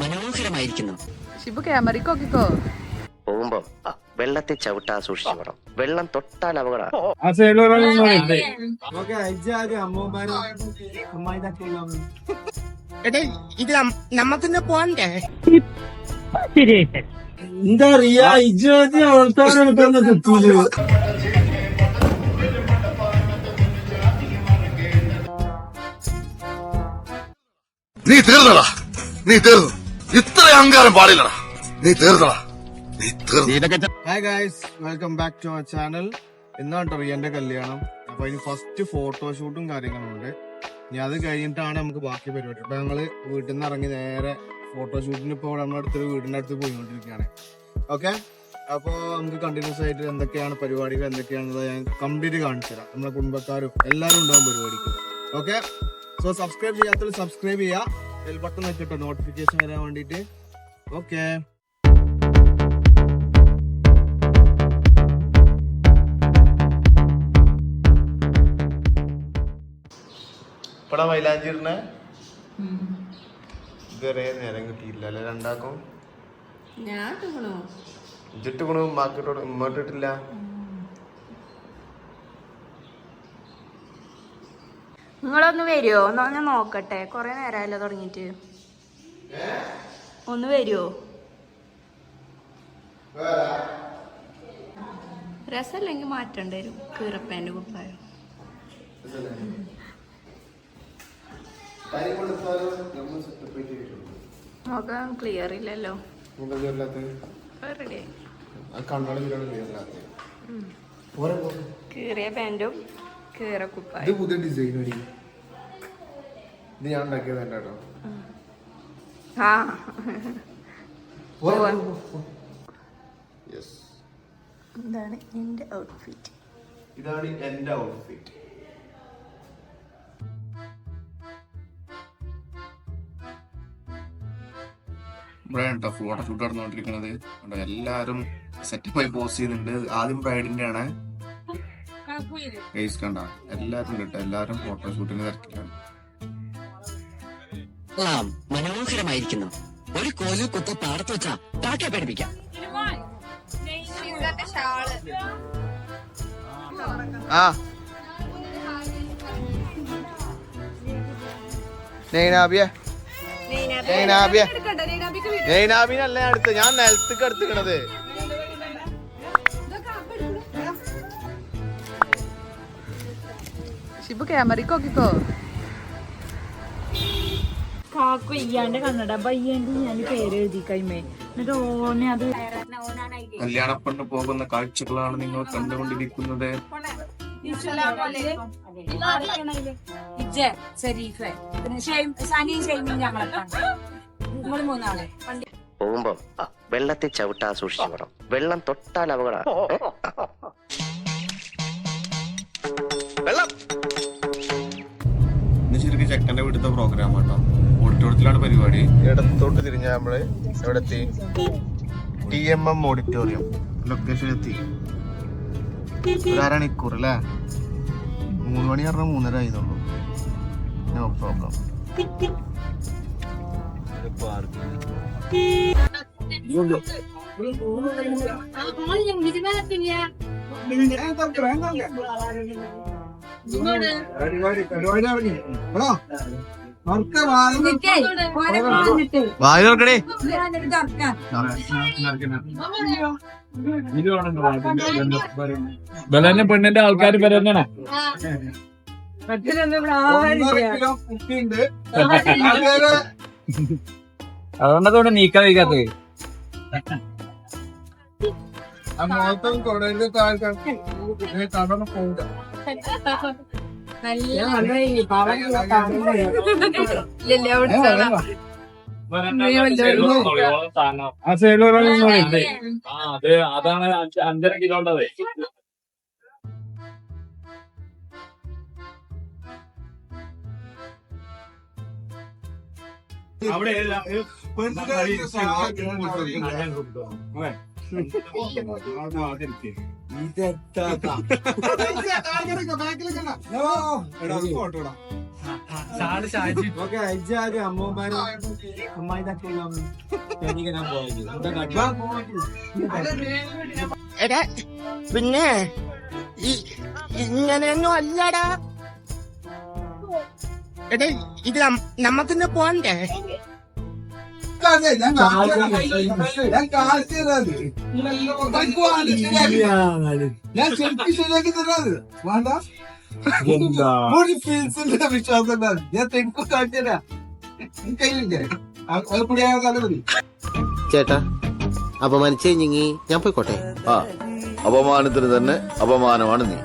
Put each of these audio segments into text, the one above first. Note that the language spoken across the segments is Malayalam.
മനോഹരമായിരിക്കുന്നു. ഷിബു ക്യാമറയ്ക്ക് നോക്കിക്കോ പോകുമ്പോ ആ, വെള്ളത്തിൽ ചവിട്ടാ സൂക്ഷിച്ചു പോണം. വെള്ളം തൊട്ടാൽ അപകടം. ആ സൈഡിൽ ഓക്കെ എടേ ഇത് നമ്മക്കിന്ന് പോണ്ടേ? എന്താ ഇജ്ജാതി കിട്ടൂൽ? നീ തീർന്നടാ. നീ തീർന്നു. ഇത്ര അഹങ്കാരം പാടില്ലടാ. നീ തീർന്നടാ. നീ തീർന്നു hi guys welcome back to our channel ഇന്നാണ് എന്റെ കല്യാണം. അപ്പൊ അതിന് ഫസ്റ്റ് ഫോട്ടോഷൂട്ടും കാര്യങ്ങളും ഉണ്ട്. ഇനി അത് കഴിഞ്ഞിട്ടാണ് നമുക്ക് ബാക്കി പരിപാടി. അപ്പൊ ഞങ്ങൾ വീട്ടിൽ നിന്ന് ഇറങ്ങി നേരെ ഫോട്ടോഷൂട്ടിന് ഇപ്പോൾ നമ്മുടെ അടുത്തൊരു വീടിന്റെ അടുത്ത് പോയിക്കൊണ്ടിരിക്കുകയാണ്. ഓക്കെ അപ്പോൾ നമുക്ക് കണ്ടിന്യൂസ് ആയിട്ട് എന്തൊക്കെയാണ് പരിപാടികൾ എന്തൊക്കെയാണെന്നത് ഞാൻ കംപ്ലീറ്റ് കാണിച്ചു തരാം. നമ്മുടെ കുടുംബക്കാരും എല്ലാവരും ഉണ്ടാവും പരിപാടിക്ക്. ഓക്കെ സോ സബ്സ്ക്രൈബ് ചെയ്യാത്തവർ സബ്സ്ക്രൈബ് ചെയ്യുക. ബെൽ ബട്ടൺ വെച്ചിട്ടോ നോട്ടിഫിക്കേഷൻ വരാൻ വേണ്ടിയിട്ട് ഓക്കെ ഇപ്പടാ മൈലാഞ്ചിരുന്ന ഇതുവരെ നേരം കിട്ടിയില്ല അല്ലെ? രണ്ടാക്കും? ഞാൻ ഇജിട്ട് കൊണു ഉമ്മാക്കിട്ടോട് നിങ്ങളൊന്ന് വരുമോ എന്നാ ഞാൻ നോക്കട്ടെ. കൊറേ നേരമല്ലോ തുടങ്ങിട്ട് ഒന്ന് വരുമോ രസമല്ലെങ്കിൽ മാറ്റേണ്ടി വരും. കീറപ്പേന്റെ കുപ്പായം. നോക്കാം ക്ലിയർ ഇല്ലല്ലോ. കീറിയ പാന്റും കീറ ഇത് കുപ്പായം. പുതിയ ഡിസൈൻ വരി ഇത് ഞാൻ ഉണ്ടാക്കിയത് തന്നെ കേട്ടോ. ആ. യെസ് ഇതാണ് എന്റെ ഔട്ട്ഫിറ്റ് ഇതാണ് എന്റെ ഔട്ട്ഫിറ്റ് ഫോട്ടോ ഷൂട്ട് നടന്നുകൊണ്ടിരിക്കുന്നത്. കണ്ടോ എല്ലാരും സെറ്റപ്പായി പോസ്റ്റ് ചെയ്യുന്നുണ്ട്. ആദ്യം ബ്രൈഡിന്റെ ആണ് ഗൈസ് കണ്ട? എല്ലാരും കേട്ടോ. എല്ലാരും ഫോട്ടോ ഷൂട്ടിന് തിരക്കിലാണ്. മനോഹരമായിരിക്കുന്നു. ഒരു കോലിൽ കുത്ത പാടത്ത് വെച്ചാ കാക്കെ പഠിപ്പിക്കാം ആ. നൈനാബിയെ. നൈനാബിയെ. നൈനാബിനല്ല ഞാൻ അടുത്ത്? ഞാൻ നിലത്തേക്ക് എടുത്തിക്കണത് ഷിബു ക്യാമറയ്ക്ക് നോക്കിക്കോ കാക്കു ഇയ്യാന്റെ കണ്ണട. ബയ്യന്റെ ഞാൻ പേര് എഴുതി കൈമേ എന്നിട്ട് ഓനെ അത് കല്യാണപ്പെണ്ണ് പോകുന്ന കാഴ്ചകളാണ് നിങ്ങൾ കണ്ടുകൊണ്ടിരിക്കുന്നത്. പോകുമ്പോ വെള്ളത്തിൽ ചവിട്ടാ സൂക്ഷിച്ചു വെള്ളം തൊട്ടാൽ അപകടം ചെക്കന്റെ വീട്ടിലത്തെ പ്രോഗ്രാം കേട്ടോ ഓഡിറ്റോറിയത്തിലാണ് പരിപാടി. ഇടത്തോട്ട് തിരിഞ്ഞ നമ്മൾ എവിടെ എത്തി T M M auditorium location എത്തി. ഒരു അരമണിക്കൂർ അല്ലേ? മൂന്ന് മണി പറഞ്ഞാൽ മൂന്നര ആയതുള്ളൂ. നോ പ്രോബ്ലം വായി ബലന്നെ പെണ്ണിന്റെ ആൾക്കാർ വരുന്നതാണ് അതുകൊണ്ടതോടെ നീക്കാൻ വയ്ക്കാത്തത് ആ തടന്ന് കൊടയിലും താഴ്ക്കാൻ കടന്നു പോകില്ല ആ സൈഡിൽ ആ അത് അതാണ് അഞ്ചര കിലോ ഉണ്ടത് അവിടെ അമ്മായിട്ടൊക്കെ എടാ പിന്നെ ഇങ്ങനെയൊന്നും അല്ലടാ. എടാ ഇത് നമ്മക്കിന്ന് നമുക്കിന്ന് പോണ്ടേ ഞാൻ ശരിക്കും ശരിയാക്കി തരാത് വേണ്ട. ഒരു ഫീൽസിന്റെ വിശ്വാസം. ഞാൻ തെക്ക് കയ്യിലില്ലേ? ചേട്ടാ അപമാനിച്ചു കഴിഞ്ഞെങ്കി ഞാൻ പോയിക്കോട്ടെ. ആ അപമാനത്തിന് തന്നെ അപമാനമാണ് നീ.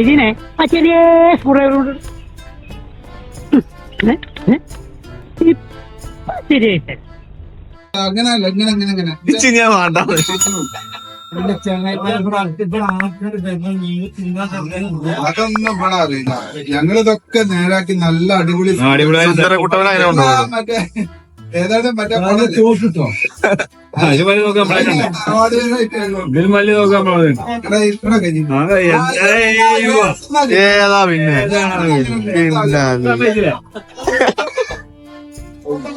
ഇതിനെ ആ ചെറിയ സ്ക്രൂഡ്രൈവർ ശരിയായിട്ട്. അങ്ങനല്ല ഇങ്ങനെ ഇങ്ങനെ ഇങ്ങനെ. ഞാൻ വേണ്ട. അതൊന്നും ഇവിടെ അറിയില്ല. ഞങ്ങളിതൊക്കെ നേരാക്കി നല്ല അടിപൊളി കുട്ടവനായ ആ, മറ്റേ ഏതാണ് മറ്റേ ചോദിട്ടോ ഇത് മല്ലി നോക്കാൻ നമ്മളെ ഇതിൽ മല്ലി നോക്കാൻ ഏതാ പിന്നെ?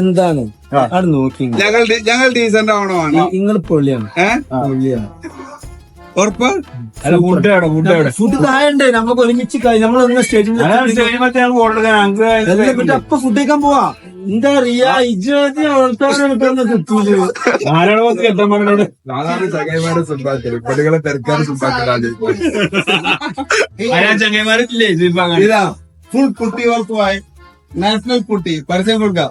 എന്താണ്? അവിടെ നോക്കി ഞങ്ങൾ ഞങ്ങൾ ഡീസന്റ് ആവണോ നിങ്ങൾ പൊള്ളിയാണ്. ഏഹ് പൊള്ളിയാണ്. ഉറപ്പ്? ഫുഡ് എവിടെ ഫുഡ് എവിടെ ഫുഡ് താഴെ നമുക്ക് ഒരുമിച്ച് നമ്മൾ സ്റ്റേജിൽ അപ്പൊ ഫുഡ് കഴിക്കാൻ പോവാ. എന്താ അറിയാ ഇജ്ജ് ആരോട് കേട്ടാൻ പറഞ്ഞോട് സാധാരണ ചകൈമാരെ സുണ്ടാക്കൽ. പെടുകളെ തിരക്കാറ് സുണ്ടാക്കലാണ് ആരാ ചങ്ങന്മാരില്ലേ ഇതാ ഫുൾ കുട്ടി വർക്കുമായി നാഷണൽ കുട്ടി പരസ്യം കൊടുക്കാം.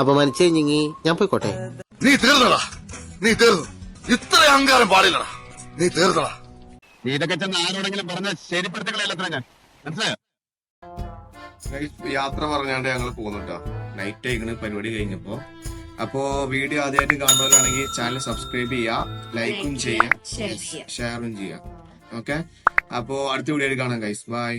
അപമാനിച്ചു ഞങ്ങി. ഞാൻ പോയിക്കോട്ടെ. നീ തീർന്നടാ. നീ തീർന്നു. ഇത്ര അഹങ്കാരം പാടില്ലടാ. നീ തീർന്നടാ. ഇതൊക്കെ ചെന്ന് ആരോടെങ്കിലും പറഞ്ഞ ശരിപ്പെടുത്തികളെല്ലാം ഞാൻ. മനസ്സിലായോ? യാത്ര പറഞ്ഞാണ്ട് ഞങ്ങൾ പോകുന്നുട്ടോ നൈറ്റ് ആയിക്കണ് പരിപാടി കഴിഞ്ഞപ്പോ. അപ്പോ വീഡിയോ ആദ്യമായിട്ട് കാണുന്നവരാണെങ്കിൽ ചാനൽ സബ്സ്ക്രൈബ് ചെയ്യുക ലൈക്കും ചെയ്യുക. ഷെയറും ചെയ്യുക ഓക്കെ അപ്പോ അടുത്ത വീഡിയോ കാണാം ഗൈസ് ബൈ